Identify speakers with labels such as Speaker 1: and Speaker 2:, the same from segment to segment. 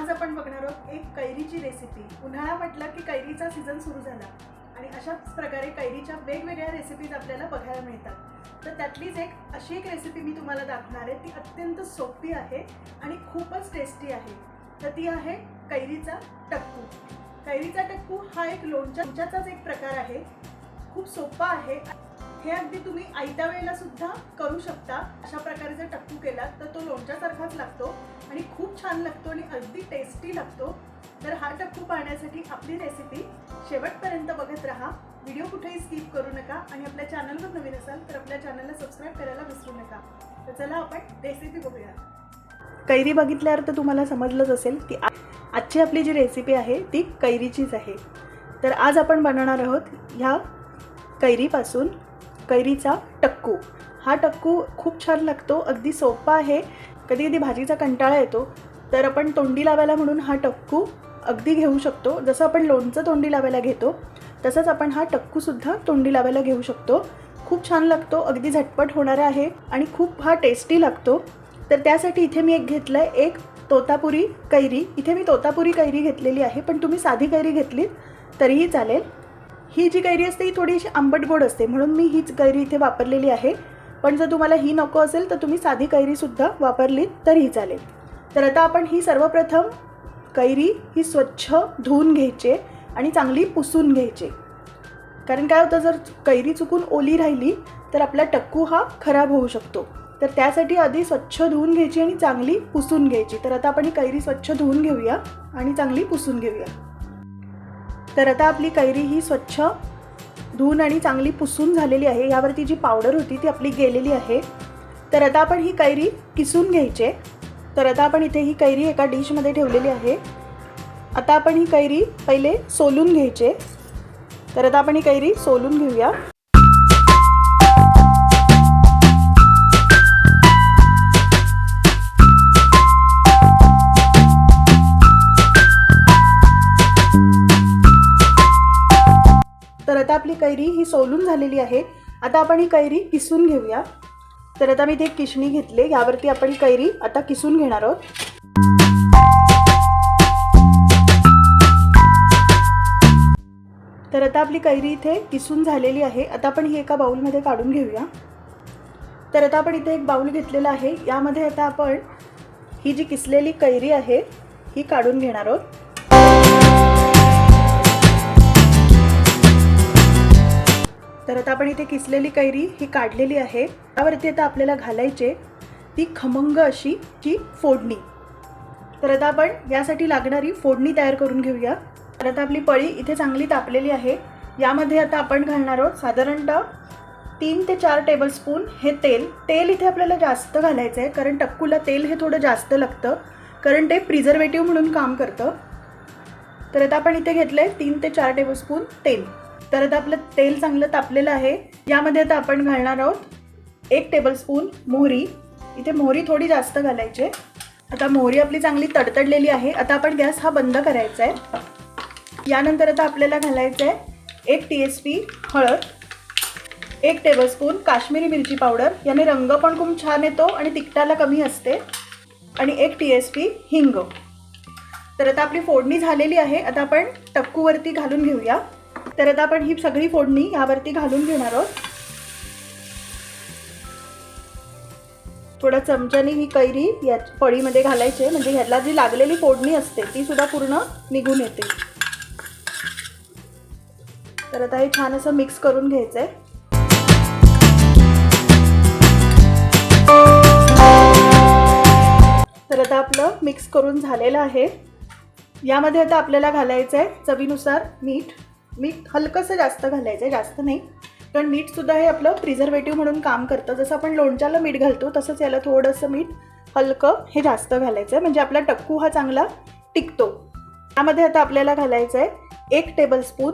Speaker 1: आज आपण बघणार आहोत एक कैरीची रेसिपी उन्हाळा म्हटलं की कैरीचा सीझन सुरू झाला. आणि अशाच प्रकारे कैरीच्या वेगवेगळ्या रेसिपीज आपल्याला बघायला मिळतात. तर त्यातलीच एक अशी एक रेसिपी मी तुम्हाला दाखवणार आहे. ती अत्यंत सोपी आहे आणि खूपच टेस्टी आहे. तर ती आहे कैरीचा टक्कू. कैरीचा टक्कू हा एक लोणच्या लोणच्याचाच एक प्रकार आहे. खूप सोपा आहे. हे अगदी तुम्ही आयत्या वेळेला सुद्धा करू शकता. अशा प्रकारे जर टप्पू केलात तर तो लोणच्यासारखाच लागतो आणि खूप छान लागतो आणि अगदी टेस्टी लागतो. तर हा टप्पू पाहण्यासाठी आपली रेसिपी शेवटपर्यंत बघत राहा. व्हिडिओ कुठेही स्किप करू नका आणि आपल्या चॅनलवर नवीन असाल तर आपल्या चॅनलला सबस्क्राईब करायला विसरू नका. तर चला आपण रेसिपी बघूया. कैरी बघितल्यावर तर तुम्हाला समजलंच असेल की आजची आपली जी रेसिपी आहे ती कैरीचीच आहे. तर आज आपण बनवणार आहोत ह्या कैरीपासून कैरीचा टक्कू. हा टक्कू खूप छान लागतो अगदी सोपा आहे. कधी कधी भाजीचा कंटाळा येतो तर आपण तोंडी लावायला म्हणून हा टक्कू अगदी घेऊ शकतो. जसं आपण लोणचं तोंडी लावायला घेतो तसंच आपण हा टक्कूसुद्धा तोंडी लावायला घेऊ शकतो. खूप छान लागतो अगदी झटपट होणारा आहे आणि खूप हा टेस्टी लागतो. तर त्यासाठी इथे मी एक घेतलं आहे एक तोतापुरी कैरी. इथे मी तोतापुरी कैरी घेतलेली आहे पण तुम्ही साधी कैरी घेतलीत तरीही चालेल. ही जी कैरी असते ही थोडीशी आंबट गोड असते. म्हणून मी हीच कैरी इथे वापरलेली आहे. पण जर तुम्हाला ही नको असेल तर तुम्ही साधी कैरीसुद्धा वापरलीत तरीही चालेल. तर आता आपण ही सर्वप्रथम कैरी ही स्वच्छ धुवून घ्यायचे आणि चांगली पुसून घ्यायचे. कारण काय होतं जर कैरी चुकून ओली राहिली तर आपला टक्कू हा खराब होऊ शकतो. तर त्यासाठी आधी स्वच्छ धुवून घ्यायची आणि चांगली पुसून घ्यायची. तर आता आपण ही कैरी स्वच्छ धुवून घेऊया आणि चांगली पुसून घेऊया. तर आता आपली कैरी ही स्वच्छ धुवून आणि चांगली पुसून झालेली आहे. यावरती जी पावडर होती ती आपली गेलेली आहे. तर आता आपण ही कैरी किसून घ्यायचे. तर आता आपण इथे ही कैरी एका डिशमध्ये ठेवलेली आहे. आता आपण ही कैरी पहिले सोलून घ्यायचे. तर आता आपण ही कैरी सोलून घेऊया. आता आपली कैरी ही सोलून झालेली आहे. आता आपण ही कैरी किसून घेऊया. तर आता मी ते किशणी घेतले. यावरती आपण ही कैरी आता किसून घेणार आहोत. तर आता आपली कैरी इथे किसून झालेली आहे. आता आपण ही एका बाउलमध्ये काढून घेऊया. तर आता आपण इथे एक बाउल घेतलेला आहे. यामध्ये आता आपण ही जी किसलेली कैरी आहे ही काढून घेणार आहोत. तर आता आपण इथे किसलेली कैरी ही काढलेली आहे. त्यावरती आता आपल्याला घालायचे ती खमंग अशी की फोडणी. तर आता आपण यासाठी लागणारी फोडणी तयार करून घेऊया. तर आता आपली पळी इथे चांगली तापलेली आहे. यामध्ये आता आपण घालणार आहोत साधारणतः तीन ते चार टेबलस्पून हे तेल. तेल इथे आपल्याला जास्त घालायचं आहे कारण टक्कूला तेल हे थोडं जास्त लागतं कारण ते प्रिझर्वेटिव्ह म्हणून काम करतं. तर आता आपण इथे घेतलं आहे तीन ते चार टेबलस्पून तेल. तर आता आपलं तेल चांगलं तापलेलं आहे. यामध्ये आता आपण घालणार आहोत एक टेबलस्पून मोहरी. इथे मोहरी थोडी जास्त घालायची आता मोहरी आपली चांगली तडतडलेली आहे. आता आपण गॅस हा बंद करायचा आहे. यानंतर आता आपल्याला घालायचं आहे एक टी एस पी हळद एक टेबलस्पून काश्मीरी मिरची पावडर. याने रंग पण खूप छान येतो आणि तिखटाला कमी असते. आणि एक टी एस पी हिंग. तर आता आपली फोडणी झालेली आहे. आता आपण टक्कूवरती घालून घेऊया. तर आता आपण ही सगळी फोडणी यावरती घालून घेणार आहोत. थोड्या चमच्याने ही कैरी या फळीमध्ये घालायची म्हणजे ह्याला जी लागलेली फोडणी असते ती सुद्धा पूर्ण निघून येते. तर आता हे छान असं मिक्स करून घ्यायचं आहे तर आता आपलं मिक्स करून झालेलं आहे. यामध्ये आता आपल्याला घालायचं आहे चवीनुसार मीठ. मीठ हलकंसं जास्त घालायचं आहे जास्त नाही. कारण मीठसुद्धा हे आपलं प्रिझर्वेटिव्ह म्हणून काम करतं. जसं आपण लोणच्याला मीठ घालतो तसंच याला थोडंसं मीठ हलकं हे जास्त घालायचं आहे म्हणजे आपला टक्कू हा चांगला टिकतो. त्यामध्ये आता आपल्याला घालायचं आहे एक टेबलस्पून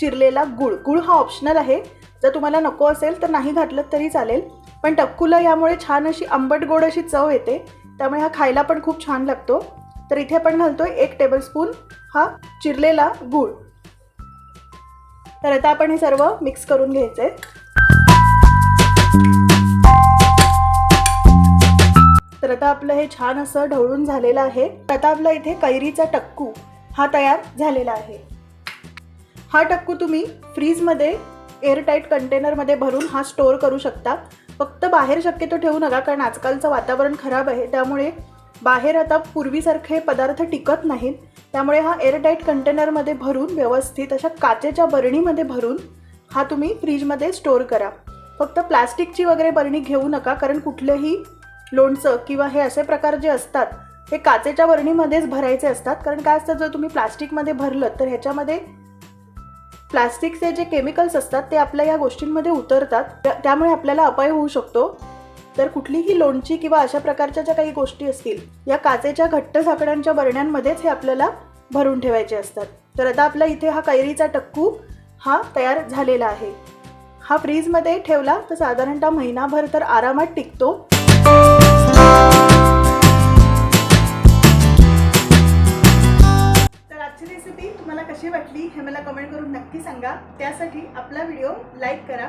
Speaker 1: चिरलेला गुळ. गुळ हा ऑप्शनल आहे. जर तुम्हाला नको असेल तर नाही घातलं तरी चालेल. पण टक्कूला यामुळे छान अशी आंबट गोड अशी चव येते. त्यामुळे हा खायला पण खूप छान लागतो. तर इथे आपण आहे एक टेबलस्पून हा चिरलेला गूळ. तर आता आपण हे सर्व मिक्स करून घ्यायचे तर आता आपलं हे छान असं ढवळून झालेलं आहे. आता आपला इथे कैरीचा टक्कू हा तयार झालेला आहे. हा टक्कू तुम्ही फ्रीजमध्ये एअरटाईट कंटेनरमध्ये भरून हा स्टोअर करू शकता. फक्त बाहेर शक्यतो ठेवू नका कारण आजकालचं वातावरण खराब आहे. त्यामुळे बाहेर आता पूर्वीसारखे पदार्थ टिकत नाहीत. त्यामुळे हा एअरटाईट कंटेनरमध्ये भरून व्यवस्थित अशा काचेच्या बरणीमध्ये भरून हा तुम्ही फ्रीजमध्ये स्टोअर करा. फक्त प्लास्टिकची वगैरे बरणी घेऊ नका कारण कुठलंही लोणचं किंवा हे असे प्रकार जे असतात हे काचेच्या बरणीमध्येच भरायचे असतात. कारण काय असतं जर तुम्ही प्लास्टिकमध्ये भरलं तर ह्याच्यामध्ये प्लास्टिकचे जे केमिकल्स असतात ते आपल्या या गोष्टींमध्ये उतरतात. त्या- त्यामुळे आपल्याला अपाय होऊ शकतो. तर कुठलीही लोणची किंवा अशा प्रकारच्या ज्या काही गोष्टी असतील या काचेच्या घट्ट झाकणांच्या बरण्यांमध्येच हे आपल्याला भरून ठेवायचे असतात. तर आता आपला इथे हा कैरीचा टक्कू हा तयार झालेला आहे. हा फ्रीजमध्ये ठेवला तर साधारणतः महिनाभर तर आरामात टिकतो. तर आजची रेसिपी तुम्हाला कशी वाटली हे मला कमेंट करून नक्की सांगा. त्यासाठी आपला व्हिडिओ लाईक करा.